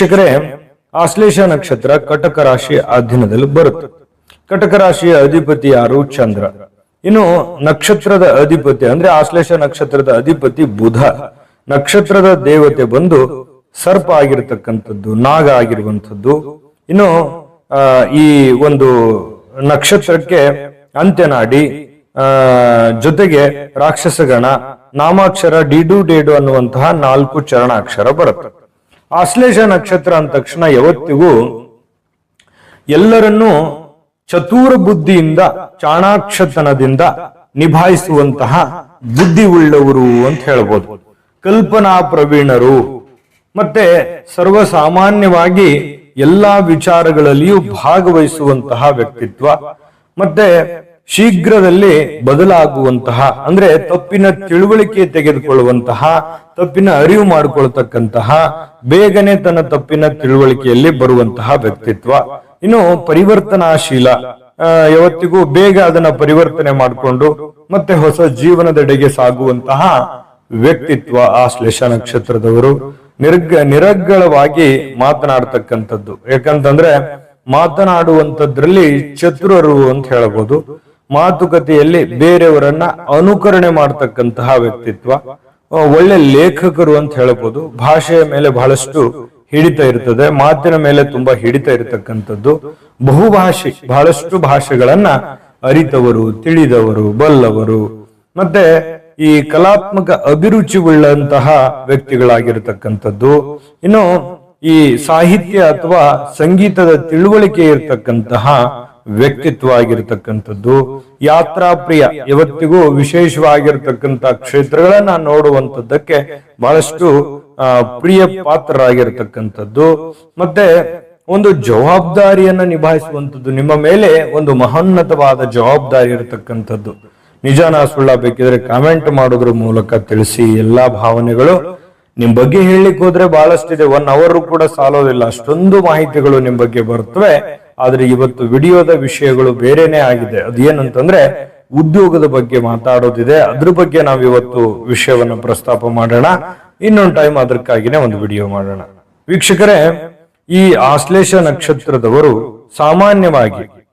ವೀಕ್ಷಕರೇ, ಆಶ್ಲೇಷ ನಕ್ಷತ್ರ ಕಟಕ ರಾಶಿ ಅಧೀನದಲ್ಲಿ ಬರುತ್ತೆ. ಕಟಕ ರಾಶಿಯ ಅಧಿಪತಿ ಯಾರು? ಚಂದ್ರ. ಇನ್ನು ನಕ್ಷತ್ರದ ಅಧಿಪತಿ ಅಂದ್ರೆ ಆಶ್ಲೇಷ ನಕ್ಷತ್ರದ ಅಧಿಪತಿ ಬುಧ. ನಕ್ಷತ್ರದ ದೇವತೆ ಬಂದು ಸರ್ಪ ಆಗಿರತಕ್ಕಂಥದ್ದು, ನಾಗ ಆಗಿರುವಂಥದ್ದು. ಇನ್ನು ಈ ಒಂದು ನಕ್ಷತ್ರಕ್ಕೆ ಅಂತ್ಯನಾಡಿ ಜೊತೆಗೆ ರಾಕ್ಷಸಗಣ, ನಾಮಾಕ್ಷರ ಡಿಡು ಡೇಡು ಅನ್ನುವಂತಹ ನಾಲ್ಕು ಚರಣಾಕ್ಷರ ಬರುತ್ತೆ. ಆಶ್ಲೇಷ ನಕ್ಷತ್ರ ಅಂದ ತಕ್ಷಣ ಯಾವತ್ತಿಗೂ ಎಲ್ಲರನ್ನೂ ಚತುರ ಬುದ್ಧಿಯಿಂದ, ಚಾಣಾಕ್ಷತನದಿಂದ ನಿಭಾಯಿಸುವಂತಹ ಬುದ್ಧಿ ಉಳ್ಳವರು ಅಂತ ಹೇಳ್ಬೋದು. ಕಲ್ಪನಾ ಪ್ರವೀಣರು. ಮತ್ತೆ ಸರ್ವಸಾಮಾನ್ಯವಾಗಿ ಎಲ್ಲಾ ವಿಚಾರಗಳಲ್ಲಿಯೂ ಭಾಗವಹಿಸುವಂತಹ ವ್ಯಕ್ತಿತ್ವ. ಮತ್ತೆ ಶೀಘ್ರದಲ್ಲಿ ಬದಲಾಗುವಂತಹ, ಅಂದ್ರೆ ತಪ್ಪಿನ ತಿಳುವಳಿಕೆ ತೆಗೆದುಕೊಳ್ಳುವಂತಹ, ತಪ್ಪಿನ ಅರಿವು ಮಾಡಿಕೊಳ್ತಕ್ಕಂತಹ, ಬೇಗನೆ ತನ್ನ ತಪ್ಪಿನ ತಿಳುವಳಿಕೆಯಲ್ಲಿ ಬರುವಂತಹ ವ್ಯಕ್ತಿತ್ವ. ಇನ್ನು ಪರಿವರ್ತನಾಶೀಲ ಯಾವತ್ತಿಗೂ ಬೇಗ ಅದನ್ನ ಪರಿವರ್ತನೆ ಮಾಡಿಕೊಂಡು ಮತ್ತೆ ಹೊಸ ಜೀವನದೆಡೆಗೆ ಸಾಗುವಂತಹ ವ್ಯಕ್ತಿತ್ವ ಆ ಶ್ಲೇಷ ನಕ್ಷತ್ರದವರು. ನಿರ್ಗ, ನಿರಗ್ಗಳವಾಗಿ ಮಾತನಾಡ್ತಕ್ಕಂಥದ್ದು. ಯಾಕಂತಂದ್ರೆ ಮಾತನಾಡುವಂಥದ್ರಲ್ಲಿ ಚತುರರು ಅಂತ ಹೇಳ್ಬೋದು. ಮಾತುಕತೆಯಲ್ಲಿ ಬೇರೆಯವರನ್ನ ಅನುಕರಣೆ ಮಾಡ್ತಕ್ಕಂತಹ ವ್ಯಕ್ತಿತ್ವ. ಒಳ್ಳೆ ಲೇಖಕರು ಅಂತ ಹೇಳಬಹುದು ಭಾಷೆಯ ಮೇಲೆ ಬಹಳಷ್ಟು ಹಿಡಿತ ಇರ್ತದೆ. ಮಾತಿನ ಮೇಲೆ ತುಂಬಾ ಹಿಡಿತ ಇರತಕ್ಕಂಥದ್ದು. ಬಹುಭಾಷೆ, ಬಹಳಷ್ಟು ಭಾಷೆಗಳನ್ನ ಅರಿತವರು, ತಿಳಿದವರು, ಬಲ್ಲವರು. ಮತ್ತೆ ಈ ಕಲಾತ್ಮಕ ಅಭಿರುಚಿ ಉಳ್ಳಂತಹ ವ್ಯಕ್ತಿಗಳಾಗಿರ್ತಕ್ಕಂಥದ್ದು. ಇನ್ನು ಈ ಸಾಹಿತ್ಯ ಅಥವಾ ಸಂಗೀತದ ತಿಳುವಳಿಕೆ ಇರತಕ್ಕಂತಹ ವ್ಯಕ್ತಿತ್ವ ಆಗಿರ್ತಕ್ಕಂಥದ್ದು ಯಾತ್ರಾ ಪ್ರಿಯ ಇವತ್ತಿಗೂ ವಿಶೇಷವಾಗಿರ್ತಕ್ಕಂಥ ಕ್ಷೇತ್ರಗಳನ್ನ ನೋಡುವಂತದ್ದಕ್ಕೆ ಬಹಳಷ್ಟು ಪ್ರಿಯ ಪಾತ್ರರಾಗಿರ್ತಕ್ಕಂಥದ್ದು. ಮತ್ತೆ ಒಂದು ಜವಾಬ್ದಾರಿಯನ್ನ ನಿಭಾಯಿಸುವಂತದ್ದು ನಿಮ್ಮ ಮೇಲೆ ಒಂದು ಮಹೋನ್ನತವಾದ ಜವಾಬ್ದಾರಿ ಇರತಕ್ಕಂಥದ್ದು. ನಿಜಾನ ಸುಳ್ಳ ಬೇಕಿದ್ರೆ ಕಾಮೆಂಟ್ ಮಾಡೋದ್ರ ಮೂಲಕ ತಿಳಿಸಿ, ಎಲ್ಲಾ ಭಾವನೆಗಳು ನಿಮ್ ಬಗ್ಗೆ ಹೇಳಲಿಕ್ಕೆ ಹೋದ್ರೆ ಬಹಳಷ್ಟಿದೆ. ಒನ್ ಅವರ್ ಕೂಡ ಸಾಲೋದಿಲ್ಲ. ಅಷ್ಟೊಂದು ಮಾಹಿತಿಗಳು ನಿಮ್ ಬಗ್ಗೆ ಬರ್ತವೆ. ಆದ್ರೆ ಇವತ್ತು ವಿಡಿಯೋದ ವಿಷಯಗಳು ಬೇರೆನೆ ಆಗಿದೆ. ಅದೇನಂತಂದ್ರೆ ಉದ್ಯೋಗದ ಬಗ್ಗೆ ಮಾತಾಡೋದಿದೆ. ಅದ್ರ ಬಗ್ಗೆ ನಾವು ಇವತ್ತು ವಿಷಯವನ್ನ ಪ್ರಸ್ತಾಪ ಮಾಡೋಣ. ಇನ್ನೊಂದು ಟೈಮ್ ಅದಕ್ಕಾಗಿನೇ ಒಂದು ವಿಡಿಯೋ ಮಾಡೋಣ. ವೀಕ್ಷಕರೇ, ಈ ಆಶ್ಲೇಷ ನಕ್ಷತ್ರದವರು ಸಾಮಾನ್ಯವಾಗಿ